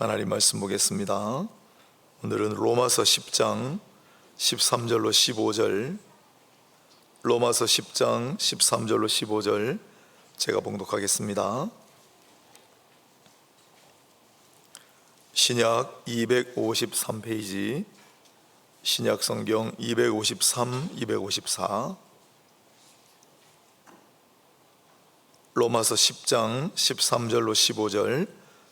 하나님 말씀 보겠습니다. 오늘은 로마서 10장 13절로 15절 로마서 10장 13절로 15절 제가 봉독하겠습니다. 신약 253페이지 신약 성경 253, 254 로마서 10장 13절로 15절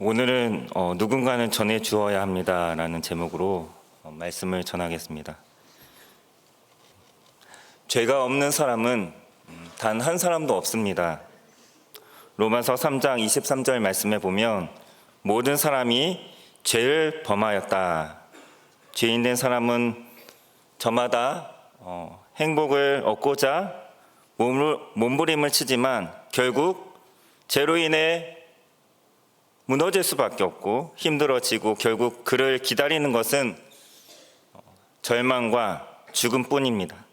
오늘은 어, 누군가는 전해 주어야 합니다라는 제목으로 어, 말씀을 전하겠습니다. 죄가 없는 사람은 음, 단한 사람도 없습니다. 로마서 3장 23절 말씀에 보면 모든 사람이 죄를 범하였다. 죄인 된 사람은 저마다 어, 행복을 얻고자 몸부림을 치지만 결국 죄로 인해 무너질 수밖에 없고 힘들어지고 결국 그를 기다리는 것은 절망과 죽음뿐입니다.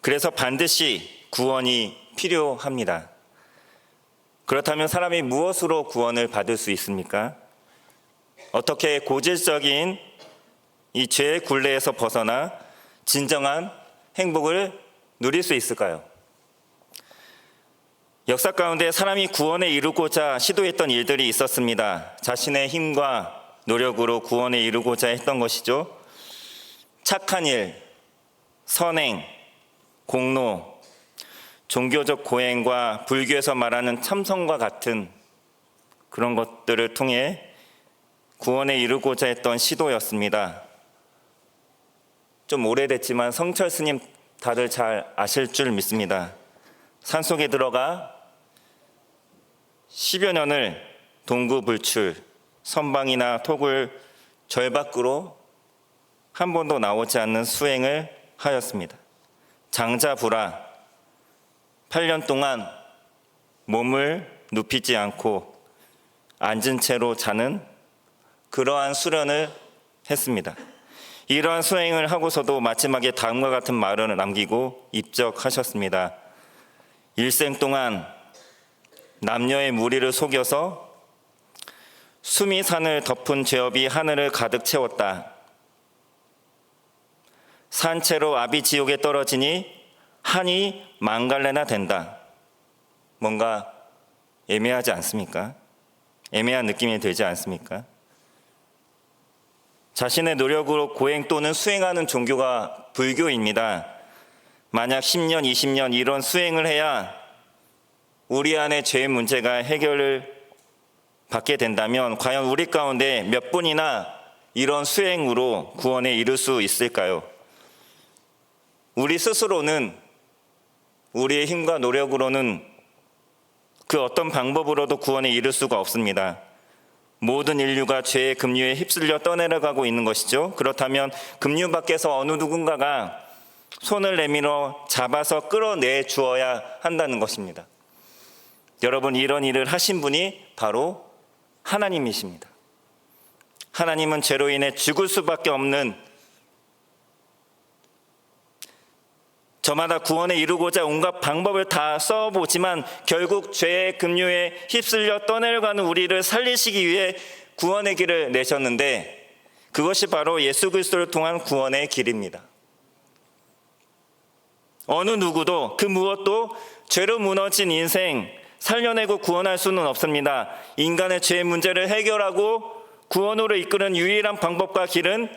그래서 반드시 구원이 필요합니다. 그렇다면 사람이 무엇으로 구원을 받을 수 있습니까? 어떻게 고질적인 이 죄의 굴레에서 벗어나 진정한 행복을 누릴 수 있을까요? 역사 가운데 사람이 구원에 이루고자 시도했던 일들이 있었습니다. 자신의 힘과 노력으로 구원에 이루고자 했던 것이죠. 착한 일, 선행, 공로, 종교적 고행과 불교에서 말하는 참선과 같은 그런 것들을 통해 구원에 이루고자 했던 시도였습니다. 좀 오래됐지만 성철 스님 다들 잘 아실 줄 믿습니다. 산속에 들어가 10여 년을 동구 불출, 선방이나 톡을 절 밖으로 한 번도 나오지 않는 수행을 하였습니다. 장자부라 8년 동안 몸을 눕히지 않고 앉은 채로 자는 그러한 수련을 했습니다. 이러한 수행을 하고서도 마지막에 다음과 같은 말을 남기고 입적하셨습니다. 일생 동안 남녀의 무리를 속여서 수미 산을 덮은 죄업이 하늘을 가득 채웠다. 산채로 아비 지옥에 떨어지니 한이 망갈래나 된다. 뭔가 애매하지 않습니까? 애매한 느낌이 들지 않습니까? 자신의 노력으로 고행 또는 수행하는 종교가 불교입니다. 만약 10년, 20년 이런 수행을 해야 우리 안에 죄의 문제가 해결을 받게 된다면 과연 우리 가운데 몇 분이나 이런 수행으로 구원에 이를 수 있을까요? 우리 스스로는 우리의 힘과 노력으로는 그 어떤 방법으로도 구원에 이를 수가 없습니다. 모든 인류가 죄의 급류에 휩쓸려 떠내려가고 있는 것이죠. 그렇다면 급류 밖에서 어느 누군가가 손을 내밀어 잡아서 끌어내 주어야 한다는 것입니다. 여러분, 이런 일을 하신 분이 바로 하나님이십니다. 하나님은 죄로 인해 죽을 수밖에 없는 저마다 구원에 이루고자 온갖 방법을 다 써보지만 결국 죄의 급류에 휩쓸려 떠내려가는 우리를 살리시기 위해 구원의 길을 내셨는데 그것이 바로 예수 그리스도를 통한 구원의 길입니다. 어느 누구도 그 무엇도 죄로 무너진 인생 살려내고 구원할 수는 없습니다. 인간의 죄 문제를 해결하고 구원으로 이끄는 유일한 방법과 길은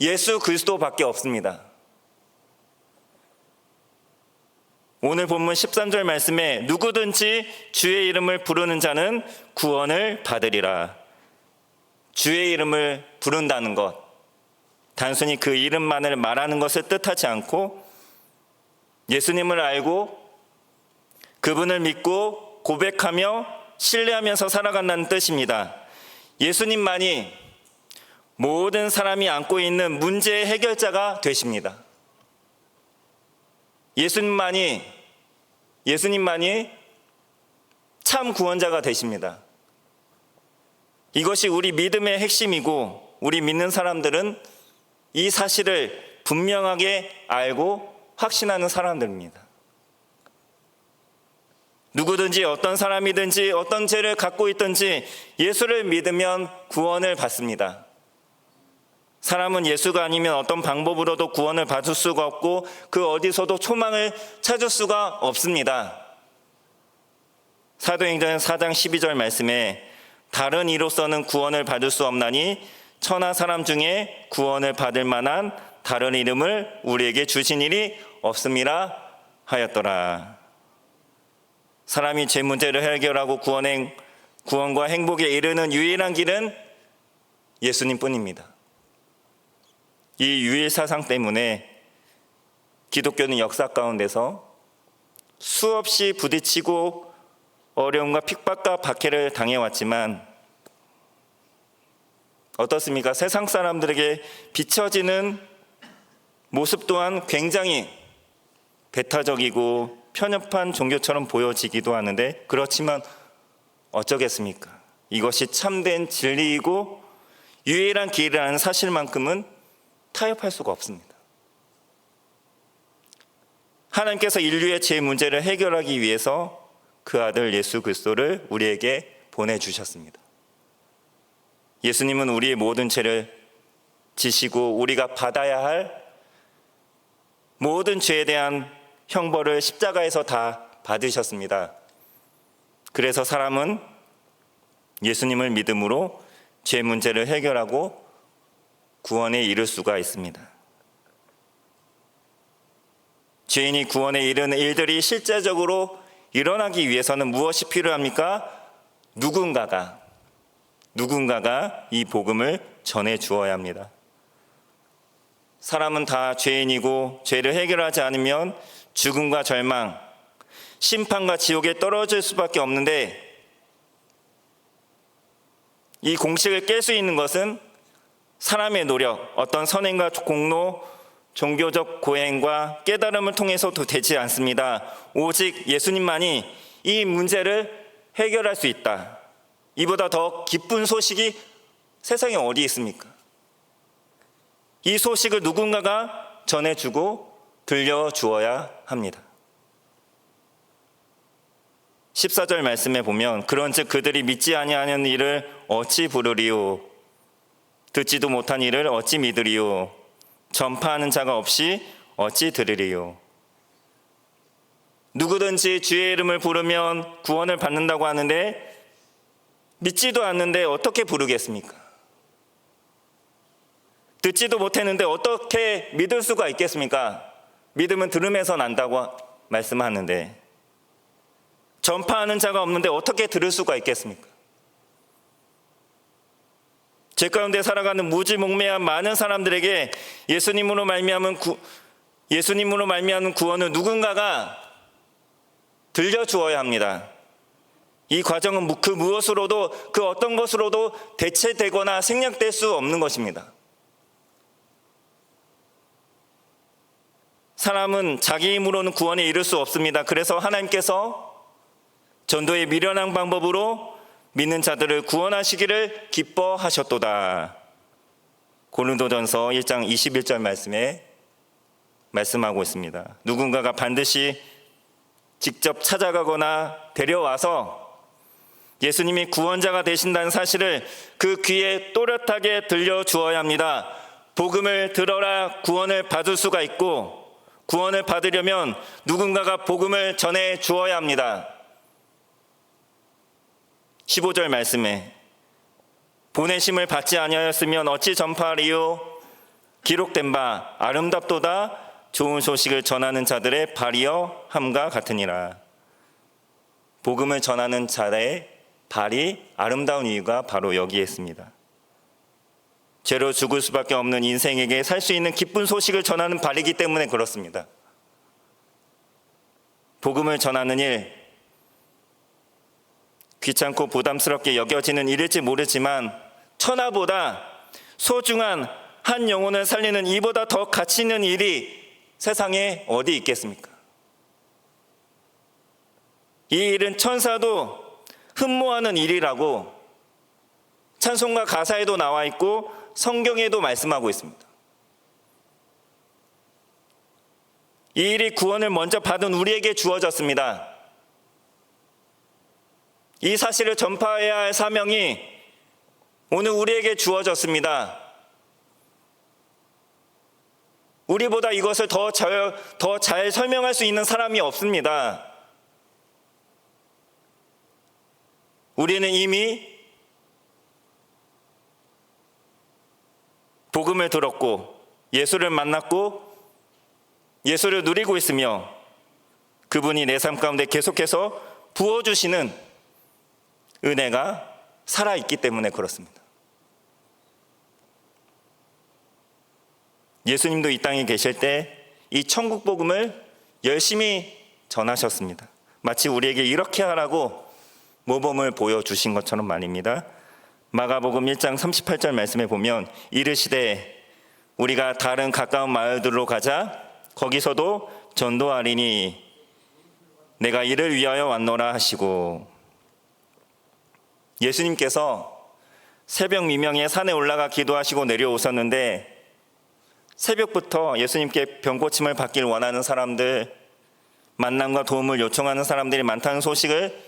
예수 그리스도밖에 없습니다. 오늘 본문 13절 말씀에 누구든지 주의 이름을 부르는 자는 구원을 받으리라. 주의 이름을 부른다는 것. 단순히 그 이름만을 말하는 것을 뜻하지 않고 예수님을 알고 그분을 믿고 고백하며 신뢰하면서 살아간다는 뜻입니다. 예수님만이 모든 사람이 안고 있는 문제의 해결자가 되십니다. 예수님만이 예수님만이 참 구원자가 되십니다. 이것이 우리 믿음의 핵심이고 우리 믿는 사람들은 이 사실을 분명하게 알고 확신하는 사람들입니다. 누구든지 어떤 사람이든지 어떤 죄를 갖고 있든지 예수를 믿으면 구원을 받습니다. 사람은 예수가 아니면 어떤 방법으로도 구원을 받을 수가 없고 그 어디서도 소망을 찾을 수가 없습니다. 사도행전 4장 12절 말씀에 다른 이로서는 구원을 받을 수 없나니 천하 사람 중에 구원을 받을 만한 다른 이름을 우리에게 주신 일이 없음이라 하였더라. 사람이 죄 문제를 해결하고 구원행, 구원과 행복에 이르는 유일한 길은 예수님뿐입니다. 이 유일 사상 때문에 기독교는 역사 가운데서 수없이 부딪히고 어려움과 핍박과 박해를 당해왔지만 어떻습니까? 세상 사람들에게 비춰지는 모습 또한 굉장히 배타적이고 편협한 종교처럼 보여지기도 하는데 그렇지만 어쩌겠습니까? 이것이 참된 진리이고 유일한 길이라는 사실만큼은 타협할 수가 없습니다. 하나님께서 인류의 죄 문제를 해결하기 위해서 그 아들 예수 그리스도를 우리에게 보내주셨습니다. 예수님은 우리의 모든 죄를 지시고 우리가 받아야 할 모든 죄에 대한 형벌을 십자가에서 다 받으셨습니다. 그래서 사람은 예수님을 믿음으로 죄 문제를 해결하고 구원에 이를 수가 있습니다. 죄인이 구원에 이르는 일들이 실제적으로 일어나기 위해서는 무엇이 필요합니까? 누군가가 누군가가 이 복음을 전해 주어야 합니다. 사람은 다 죄인이고 죄를 해결하지 않으면 죽음과 절망, 심판과 지옥에 떨어질 수밖에 없는데 이 공식을 깰 수 있는 것은 사람의 노력, 어떤 선행과 공로, 종교적 고행과 깨달음을 통해서도 되지 않습니다. 오직 예수님만이 이 문제를 해결할 수 있다. 이보다 더 기쁜 소식이 세상에 어디 있습니까? 이 소식을 누군가가 전해주고 들려 주어야 합니다. 14절 말씀에 보면 그런즉 그들이 믿지 아니하는 일을 어찌 부르리요 듣지도 못한 일을 어찌 믿으리요 전파하는 자가 없이 어찌 들으리요 누구든지 주의 이름을 부르면 구원을 받는다고 하는데 믿지도 않는데 어떻게 부르겠습니까? 듣지도 못했는데 어떻게 믿을 수가 있겠습니까? 믿음은 들음에서 난다고 말씀하는데 전파하는 자가 없는데 어떻게 들을 수가 있겠습니까? 제 가운데 살아가는 무지몽매한 많은 사람들에게 예수님으로 말미암은 구, 예수님으로 말미암은 구원을 누군가가 들려 주어야 합니다. 이 과정은 그 무엇으로도 그 어떤 것으로도 대체되거나 생략될 수 없는 것입니다. 사람은 자기 힘으로는 구원에 이를 수 없습니다. 그래서 하나님께서 전도의 미련한 방법으로 믿는 자들을 구원하시기를 기뻐하셨도다. 고린도전서 1장 21절 말씀에 말씀하고 있습니다. 누군가가 반드시 직접 찾아가거나 데려와서 예수님이 구원자가 되신다는 사실을 그 귀에 또렷하게 들려주어야 합니다. 복음을 들어라 구원을 받을 수가 있고 구원을 받으려면 누군가가 복음을 전해 주어야 합니다. 15절 말씀에 보내심을 받지 아니하였으면 어찌 전파하리요 기록된 바 아름답도다 좋은 소식을 전하는 자들의 발이여 함과 같으니라 복음을 전하는 자의 발이 아름다운 이유가 바로 여기에 있습니다. 죄로 죽을 수밖에 없는 인생에게 살 수 있는 기쁜 소식을 전하는 발이기 때문에 그렇습니다. 복음을 전하는 일, 귀찮고 부담스럽게 여겨지는 일일지 모르지만 천하보다 소중한 한 영혼을 살리는 이보다 더 가치 있는 일이 세상에 어디 있겠습니까? 이 일은 천사도 흠모하는 일이라고 찬송가 가사에도 나와 있고 성경에도 말씀하고 있습니다. 이 일이 구원을 먼저 받은 우리에게 주어졌습니다. 이 사실을 전파해야 할 사명이 오늘 우리에게 주어졌습니다. 우리보다 이것을 더 잘, 설명할 수 있는 사람이 없습니다. 우리는 이미 복음을 들었고 예수를 만났고 예수를 누리고 있으며 그분이 내 삶 가운데 계속해서 부어주시는 은혜가 살아있기 때문에 그렇습니다. 예수님도 이 땅에 계실 때 이 천국 복음을 열심히 전하셨습니다. 마치 우리에게 이렇게 하라고 모범을 보여주신 것처럼 말입니다. 마가복음 1장 38절 말씀에 보면 이르시되 우리가 다른 가까운 마을들로 가자 거기서도 전도하리니 내가 이를 위하여 왔노라 하시고 예수님께서 새벽 미명에 산에 올라가 기도하시고 내려오셨는데 새벽부터 예수님께 병고침을 받길 원하는 사람들 만남과 도움을 요청하는 사람들이 많다는 소식을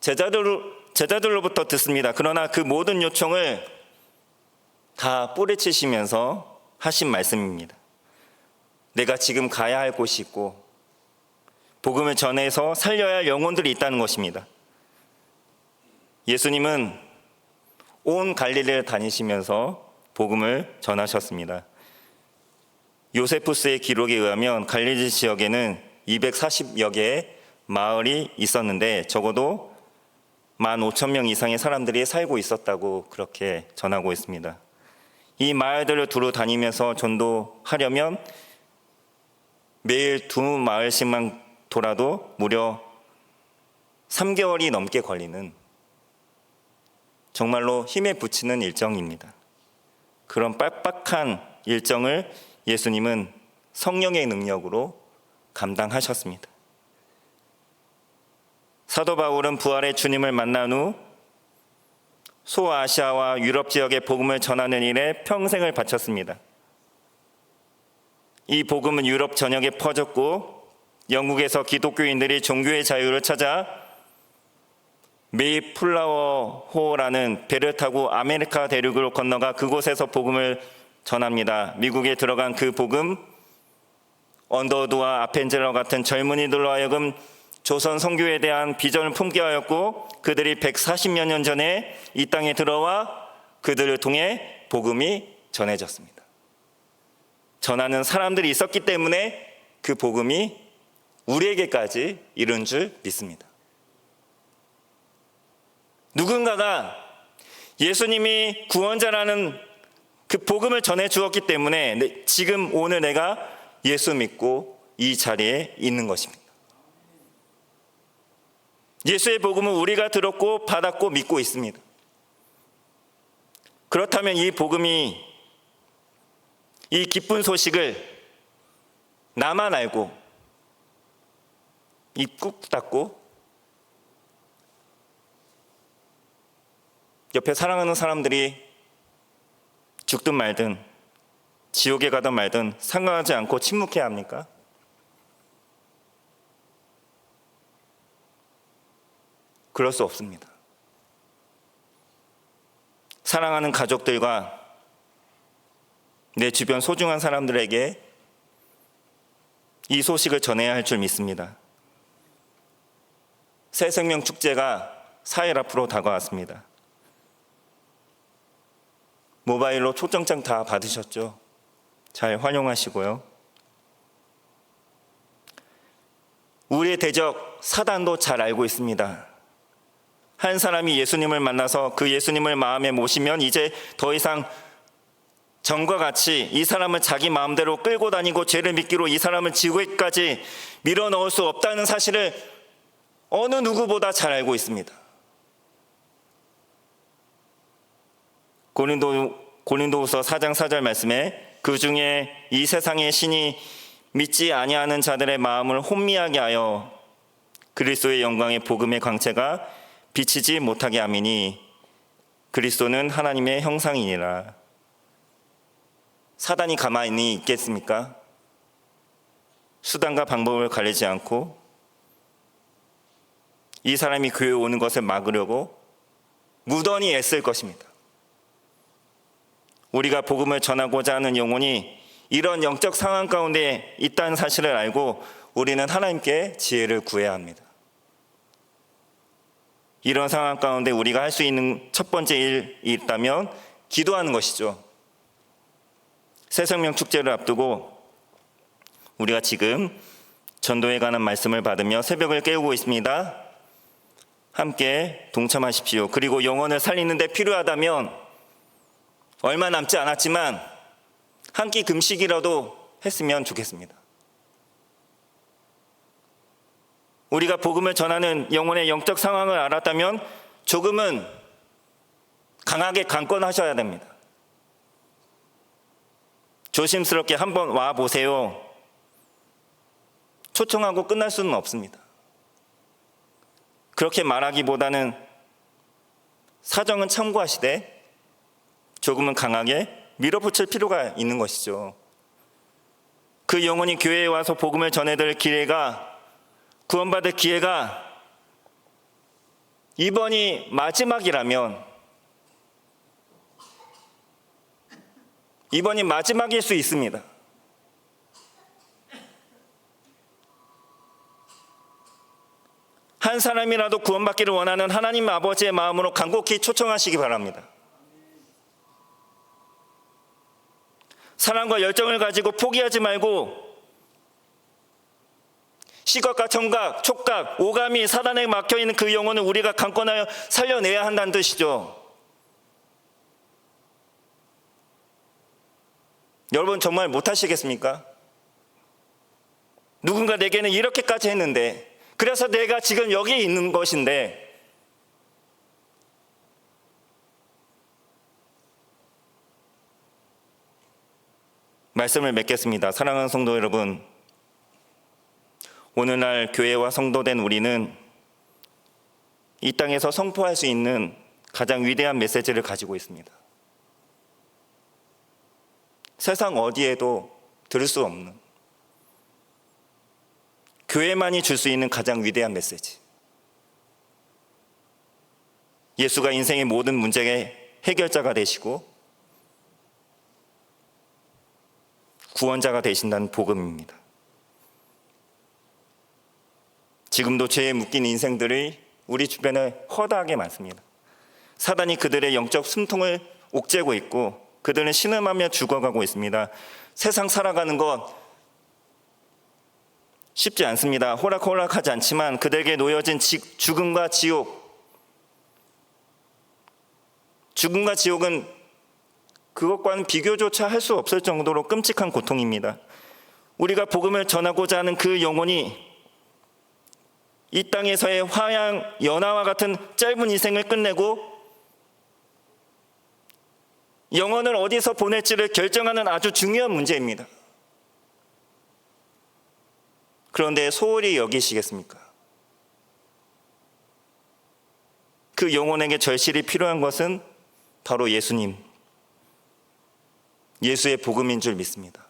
제자들, 제자들로부터 듣습니다. 그러나 그 모든 요청을 다 뿌리치시면서 하신 말씀입니다. 내가 지금 가야 할 곳이 있고 복음을 전해서 살려야 할 영혼들이 있다는 것입니다. 예수님은 온 갈릴리를 다니시면서 복음을 전하셨습니다. 요세푸스의 기록에 의하면 갈릴리 지역에는 240여 개의 마을이 있었는데 적어도 1만 5천 명 이상의 사람들이 살고 있었다고 그렇게 전하고 있습니다. 이 마을들을 두루 다니면서 전도하려면 매일 두 마을씩만 돌아도 무려 3개월이 넘게 걸리는 정말로 힘에 부치는 일정입니다. 그런 빡빡한 일정을 예수님은 성령의 능력으로 감당하셨습니다. 사도 바울은 부활의 주님을 만난 후 소아시아와 유럽 지역의 복음을 전하는 일에 평생을 바쳤습니다. 이 복음은 유럽 전역에 퍼졌고 영국에서 기독교인들이 종교의 자유를 찾아 메이플라워호라는 배를 타고 아메리카 대륙으로 건너가 그곳에서 복음을 전합니다. 미국에 들어간 그 복음 언더드와 아펜젤러 같은 젊은이들로 하여금 조선 성교에 대한 비전을 품게 하였고 그들이 140여 년 전에 이 땅에 들어와 그들을 통해 복음이 전해졌습니다. 전하는 사람들이 있었기 때문에 그 복음이 우리에게까지 이른 줄 믿습니다. 누군가가 예수님이 구원자라는 그 복음을 전해 주었기 때문에 지금 오늘 내가 예수 믿고 이 자리에 있는 것입니다. 예수의 복음은 우리가 들었고 받았고 믿고 있습니다. 그렇다면 이 복음이 이 기쁜 소식을 나만 알고 입꾹 닫고 옆에 사랑하는 사람들이 죽든 말든 지옥에 가든 말든 상관하지 않고 침묵해야 합니까? 그럴 수 없습니다. 사랑하는 가족들과 내 주변 소중한 사람들에게 이 소식을 전해야 할 줄 믿습니다. 새 생명 축제가 4일 앞으로 다가왔습니다. 모바일로 초청장 다 받으셨죠? 잘 활용하시고요. 우리의 대적 사단도 잘 알고 있습니다. 한 사람이 예수님을 만나서 그 예수님을 마음에 모시면 이제 더 이상 전과 같이 이 사람을 자기 마음대로 끌고 다니고 죄를 믿기로 이 사람을 지구에까지 밀어 넣을 수 없다는 사실을 어느 누구보다 잘 알고 있습니다. 고린도 고린도후서 4장 4절 말씀에 그 중에 이 세상의 신이 믿지 아니하는 자들의 마음을 혼미하게 하여 그리스도의 영광의 복음의 광채가 비치지 못하게 함이니 그리스도는 하나님의 형상이니라. 사단이 가만히 있겠습니까? 수단과 방법을 가리지 않고 이 사람이 교회에 오는 것을 막으려고 무던히 애쓸 것입니다. 우리가 복음을 전하고자 하는 영혼이 이런 영적 상황 가운데 있다는 사실을 알고 우리는 하나님께 지혜를 구해야 합니다. 이런 상황 가운데 우리가 할 수 있는 첫 번째 일이 있다면 기도하는 것이죠. 새생명 축제를 앞두고 우리가 지금 전도에 관한 말씀을 받으며 새벽을 깨우고 있습니다. 함께 동참하십시오. 그리고 영혼을 살리는데 필요하다면 얼마 남지 않았지만 한 끼 금식이라도 했으면 좋겠습니다. 우리가 복음을 전하는 영혼의 영적 상황을 알았다면 조금은 강하게 강권하셔야 됩니다. 조심스럽게 한번 와 보세요. 초청하고 끝날 수는 없습니다. 그렇게 말하기보다는 사정은 참고하시되 조금은 강하게 밀어붙일 필요가 있는 것이죠. 그 영혼이 교회에 와서 복음을 전해드릴 기회가 구원받을 기회가 이번이 마지막이라면 이번이 마지막일 수 있습니다. 한 사람이라도 구원받기를 원하는 하나님 아버지의 마음으로 간곡히 초청하시기 바랍니다. 사랑과 열정을 가지고 포기하지 말고 시각과 청각, 촉각, 오감이 사단에 막혀 있는 그 영혼을 우리가 강권하여 살려내야 한다는 뜻이죠. 여러분 정말 못하시겠습니까? 누군가 내게는 이렇게까지 했는데 그래서 내가 지금 여기 있는 것인데 말씀을 맺겠습니다. 사랑하는 성도 여러분, 오늘날 교회와 성도된 우리는 이 땅에서 선포할 수 있는 가장 위대한 메시지를 가지고 있습니다. 세상 어디에도 들을 수 없는 교회만이 줄 수 있는 가장 위대한 메시지. 예수가 인생의 모든 문제의 해결자가 되시고 구원자가 되신다는 복음입니다. 지금도 죄에 묶인 인생들이 우리 주변에 허다하게 많습니다. 사단이 그들의 영적 숨통을 옥죄고 있고 그들은 신음하며 죽어가고 있습니다. 세상 살아가는 것 쉽지 않습니다. 호락호락하지 않지만 그들에게 놓여진 지- 죽음과 지옥 죽음과 지옥은 그것과는 비교조차 할 수 없을 정도로 끔찍한 고통입니다. 우리가 복음을 전하고자 하는 그 영혼이 이 땅에서의 화양 연화와 같은 짧은 인생을 끝내고 영혼을 어디서 보낼지를 결정하는 아주 중요한 문제입니다. 그런데 소홀히 여기시겠습니까? 그 영혼에게 절실히 필요한 것은 바로 예수님, 예수의 복음인 줄 믿습니다.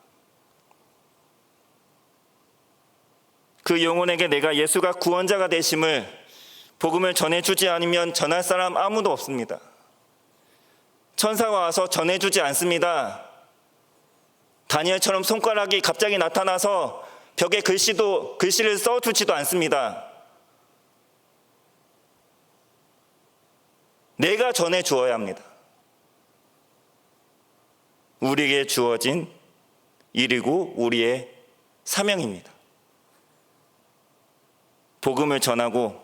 그 영혼에게 내가 예수가 구원자가 되심을 복음을 전해주지 않으면 전할 사람 아무도 없습니다. 천사가 와서 전해주지 않습니다. 다니엘처럼 손가락이 갑자기 나타나서 벽에 글씨도 글씨를 써두지도 않습니다. 내가 전해 주어야 합니다. 우리에게 주어진 일이고 우리의 사명입니다. 복음을 전하고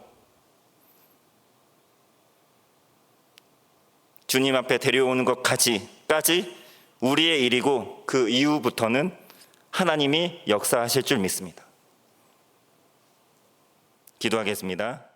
주님 앞에 데려오는 것까지까지 우리의 일이고 그 이후부터는 하나님이 역사하실 줄 믿습니다. 기도하겠습니다.